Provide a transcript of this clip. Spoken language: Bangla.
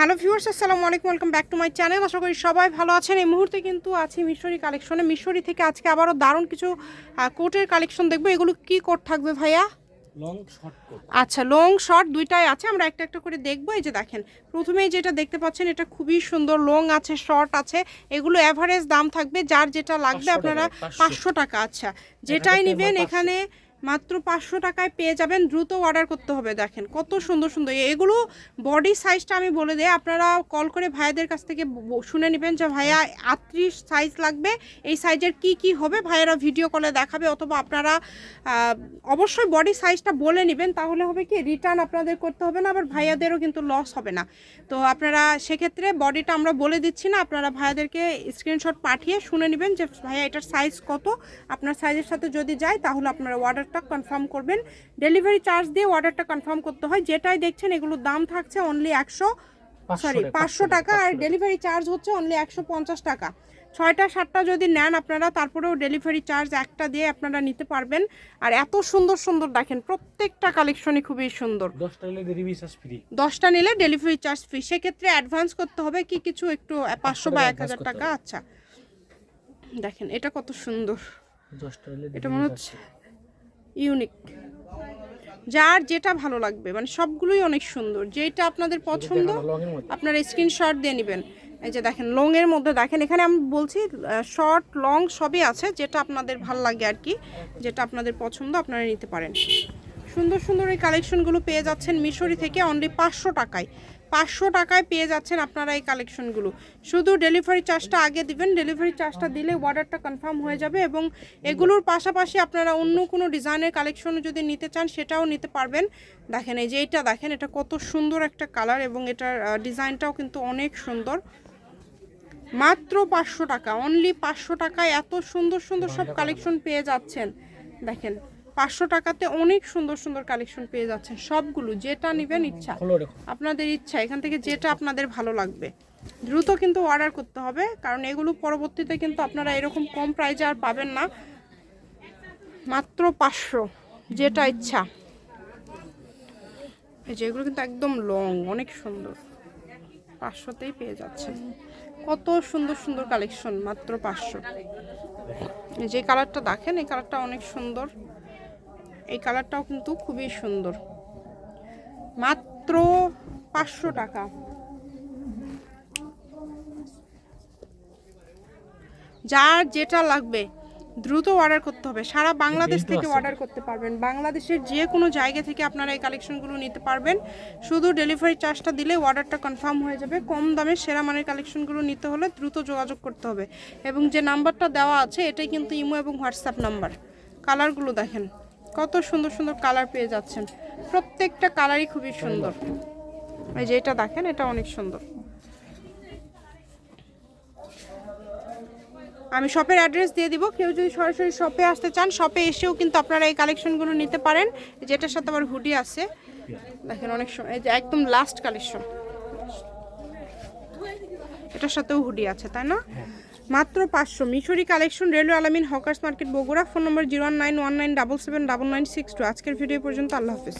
হ্যালো ভিউয়ার্স আসসালামু আলাইকুম welcome back to my channel. আশা করি সবাই ভালো আছেন। এই মুহূর্তে কিন্তু আছি মিশরি কালেকশনে। মিশরি থেকে আজকে আবারও দারুণ কিছু কোটের কালেকশন দেখব। এগুলো কি কোট থাকবে ভাইয়া? Long short coat. আচ্ছা লং শর্ট দুইটাই আছে। আমরা একটা একটা করে দেখব। এই যে দেখেন প্রথমেই যেটা দেখতে পাচ্ছেন এটা খুবই সুন্দর লং আছে শর্ট আছে। এগুলো অ্যাভারেজ দাম থাকবে। যার যেটা লাগবে আপনারা 500 পাঁচশো। টাকা আচ্ছা। যেটাই নেবেন এখানে মাত্র পাঁচশো টাকায় পেয়ে যাবেন। দ্রুত অর্ডার করতে হবে, দেখেন। কত সুন্দর সুন্দর। এগুলো বডি সাইজটা আমি বলে দিই, আপনারা কল করে ভাইয়াদের কাছ থেকে শুনে নেবেন যে, ভাইয়া, আটত্রিশ সাইজ লাগবে। এই সাইজের কি কি হবে? ভাইয়ারা ভিডিও কলে দেখাবে, অথবা আপনারা অবশ্যই বডি সাইজটা বলে নেবেন। তাহলে হবে কি রিটার্ন আপনাদের করতে হবে না, আবার ভাইয়াদেরও কিন্তু লস হবে না। তো আপনারা সেক্ষেত্রে বডিটা আমরা বলে দিচ্ছি না, আপনারা ভাইয়াদেরকে স্ক্রিনশট পাঠিয়ে শুনে নেবেন যে, ভাইয়া, এটার সাইজ কত? আপনার সাইজের সাথে যদি যায়, তাহলে আপনারা অর্ডারটা কনফার্ম করবেন। ডেলিভারি চার্জ দিয়ে অর্ডারটা কনফার্ম করতে হয়। যেটাই দেখছেন এগুলোর দাম থাকছে অনলি একশো সরি পাঁচশো টাকা আর ডেলিভারি চার্জ হচ্ছে অনলি একশো পঞ্চাশ টাকা। ছয়টা সাতটা যদি নেন আপনারা তারপরেও ডেলিভারি চার্জ একটা দিয়ে আপনারা নিতে পারবেন। আর এত সুন্দর সুন্দর দেখেন প্রত্যেকটা কালেকশনই খুবই সুন্দর। দশটা নিলে ডেলিভারি চার্জ ফ্রি সেক্ষেত্রে অ্যাডভান্স করতে হবে কি কিছু একটু পাঁচশো বা এক হাজার টাকা আচ্ছা। দেখেন এটা কত সুন্দর। এটা মনে হচ্ছে ইউনিক। যার যেটা ভালো লাগবে মানে সবগুলোই অনেক সুন্দর। যেটা আপনাদের পছন্দ আপনারা স্ক্রিনশট দিয়ে নেবেন। এই যে দেখেন লং এর মধ্যে দেখেন এখানে আমি বলছি শর্ট লং সবই আছে যেটা আপনাদের ভালো লাগে আর কি যেটা আপনাদের পছন্দ আপনারা নিতে পারেন। সুন্দর সুন্দর এই কালেকশনগুলো পেয়ে যাচ্ছেন মিশরি থেকে অনলি পাঁচশো টাকায়। পাঁচশো টাকায় পেয়ে যাচ্ছেন আপনারা এই কালেকশনগুলো। শুধু ডেলিভারি চার্জটা আগে দিবেন ডেলিভারি চার্জটা দিলে অর্ডারটা কনফার্ম হয়ে যাবে এবং এগুলোর পাশাপাশি আপনারা অন্য কোনো ডিজাইনের কালেকশন যদি নিতে চান সেটাও নিতে পারবেন। দেখেন এই যে এইটা দেখেন এটা কত সুন্দর একটা কালার এবং এটার ডিজাইনটাও কিন্তু অনেক সুন্দর। মাত্র পাঁচশো টাকা অনলি পাঁচশো টাকায় এত সুন্দর সুন্দর সব কালেকশন পেয়ে যাচ্ছেন। দেখেন পাঁচশো টাকাতে অনেক সুন্দর সুন্দর কালেকশন পেয়ে যাচ্ছেন। সবগুলো যেটা নেবেন ইচ্ছা। আপনাদের ইচ্ছা এখান থেকে যেটা আপনাদের ভালো লাগবে। দ্রুত কিন্তু অর্ডার করতে হবে কারণ এগুলো পরবর্তীতে কিন্তু আপনারা এরকম কম প্রাইজে আর পাবেন না। মাত্র পাঁচশো যেটা ইচ্ছা। এই যে এগুলো কিন্তু একদম লং অনেক সুন্দর। পাঁচশোতেই পেয়ে যাচ্ছেন। কত সুন্দর সুন্দর কালেকশন মাত্র পাঁচশো। যে কালারটা দেখেন এই কালারটা অনেক সুন্দর। এই কালারটাও কিন্তু খুবই সুন্দর। মাত্র পাঁচশো টাকা। যার যেটা লাগবে দ্রুত অর্ডার করতে হবে। সারা বাংলাদেশ থেকে অর্ডার করতে পারবেন। বাংলাদেশের যে কোনো জায়গা থেকে আপনারা এই কালেকশনগুলো নিতে পারবেন। শুধু ডেলিভারি চার্জটা দিলে অর্ডারটা কনফার্ম হয়ে যাবে। কম দামে সেরা মানের কালেকশনগুলো নিতে হলে দ্রুত যোগাযোগ করতে হবে। এবং যে নাম্বারটা দেওয়া আছে এটাই কিন্তু ইমো এবং হোয়াটসঅ্যাপ নাম্বার কালারগুলো দেখেন। কত সুন্দর সুন্দর কালার পেয়ে যাচ্ছেন। প্রত্যেকটা কালারই খুবই সুন্দর। এই যে এটা দেখেন, এটা অনেক সুন্দর। আমি শপের অ্যাড্রেস দিয়ে দিব। কেউ যদি সরাসরি শপে আসতে চান শপে এসেও কিন্তু আপনারা এই কালেকশনগুলো নিতে পারেন। যেটার সাথে আবার হুডি আছে। দেখেন অনেক সময় এই যে একদম লাস্ট কালেকশন এটার সাথেও হুডি আছে, তাই না? মাত্র পাঁচশো। Mishri collection, railway Alamin, hawkers market, Bogura, phone number zero one nine one nine double seven double nine six two. আজকের ভিডিও পর্যন্ত আল্লাহ হাফিজ।